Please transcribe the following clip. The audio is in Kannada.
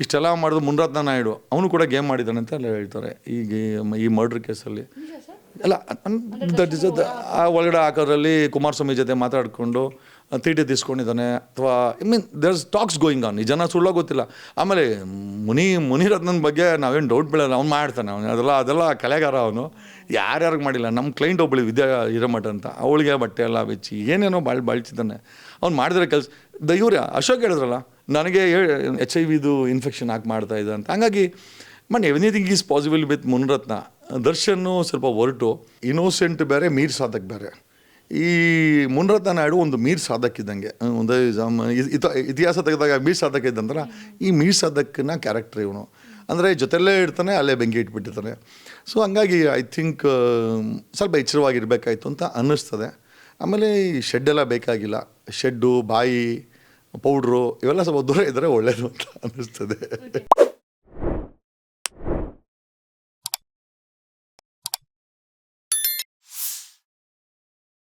ಇಷ್ಟೆಲ್ಲ ಮಾಡಿದ್ರು ಮುನ್ರತ್ನ ನಾಯ್ಡು. ಅವನು ಕೂಡ ಗೇಮ್ ಮಾಡಿದ್ದಾನೆ ಅಂತ ಎಲ್ಲ ಹೇಳ್ತಾರೆ. ಈ ಈ- ಈ ಮರ್ಡ್ರ್ ಕೇಸಲ್ಲಿ. ಅಲ್ಲ ದಟ್ ಇಸ್ ಆ ಒಳಗಡೆ ಹಾಕೋದ್ರಲ್ಲಿ ಕುಮಾರಸ್ವಾಮಿ ಜೊತೆ ಮಾತಾಡಿಕೊಂಡು ತೀಟಿ ತೀಸ್ಕೊಂಡಿದ್ದಾನೆ. ಅಥವಾ I mean there is talks going on. ಈ ಜನ ಸುಳ್ಳೋ ಗೊತ್ತಿಲ್ಲ. ಆಮೇಲೆ ಮುನಿ ಮುನಿರತ್ನನ ಬಗ್ಗೆ ನಾವೇನು ಡೌಟ್ ಬೀಳಲ್ಲ. ಅವ್ನು ಮಾಡ್ತಾನೆ ಅವನು. ಅದೆಲ್ಲ ಅದೆಲ್ಲ ಕಲೆಗಾರ ಅವನು. ಯಾರ್ಯಾರಿಗೆ ಮಾಡಿಲ್ಲ. ನಮ್ಮ ಕ್ಲೈಂಟ್ ಒಬ್ಬಳು ವಿದ್ಯಾ ಹಿರಮಠ ಅಂತ. ಅವಳಿಗೆ ಬಟ್ಟೆ ಎಲ್ಲ ಬೆಚ್ಚಿ ಏನೇನೋ ಬಾಳ್ ಬಾಳ್ತಿದ್ದಾನೆ ಅವ್ನು ಮಾಡಿದ್ರೆ ಕೆಲಸ ದ ಇವ್ರ ಅಶೋಕ್ ಹೇಳಿದ್ರಲ್ಲ ನನಗೆ ಎಚ್ ಐ ವಿದು ಇನ್ಫೆಕ್ಷನ್ ಹಾಕಿ ಮಾಡ್ತಾ ಇದೆ ಅಂತ. ಹಂಗಾಗಿ man everything is possible with Munirathna. ದರ್ಶನ್ನು ಸ್ವಲ್ಪ ಹೊರಟು. ಇನೋಸೆಂಟ್ ಬೇರೆ ಮೀರ್ ಸಾಧಕ್ ಬೇರೆ. ಈ ಮುನ್ರತ್ನ ನಾಯ್ಡು ಒಂದು ಮೀರ್ ಸಾಧಕ್ ಇದ್ದಂಗೆ. ಅಹ್, ಒಂದು ಇತ- ಇತಿಹಾಸ ತೆಗೆದಾಗ ಮೀರ್ ಸಾಧಕ್ ಇದ್ದಂದ್ರೆ ಈ ಮೀರ್ ಸಾಧಕ್ನ ಕ್ಯಾರೆಕ್ಟರ್ ಇವನು. ಅಂದರೆ ಜೊತೆಲ್ಲೇ ಇರ್ತಾನೆ ಅಲ್ಲೇ ಬೆಂಕಿ ಇಟ್ಬಿಟ್ಟಿರ್ತಾನೆ. ಸೊ ಹಂಗಾಗಿ ಐ ಥಿಂಕ್ ಸ್ವಲ್ಪ ಎಚ್ಚರವಾಗಿರಬೇಕಾಯ್ತು ಅಂತ ಅನ್ನಿಸ್ತದೆ. ಆಮೇಲೆ ಈ ಶೆಡ್ ಎಲ್ಲ ಬೇಕಾಗಿಲ್ಲ. ಶೆಡ್ಡು ಬಾಯಿ ಪೌಡ್ರು ಇವೆಲ್ಲ ಸ್ವಲ್ಪ ದೂರ ಇದ್ದರೆ ಒಳ್ಳೆಯದು ಅಂತ ಅನ್ನಿಸ್ತದೆ.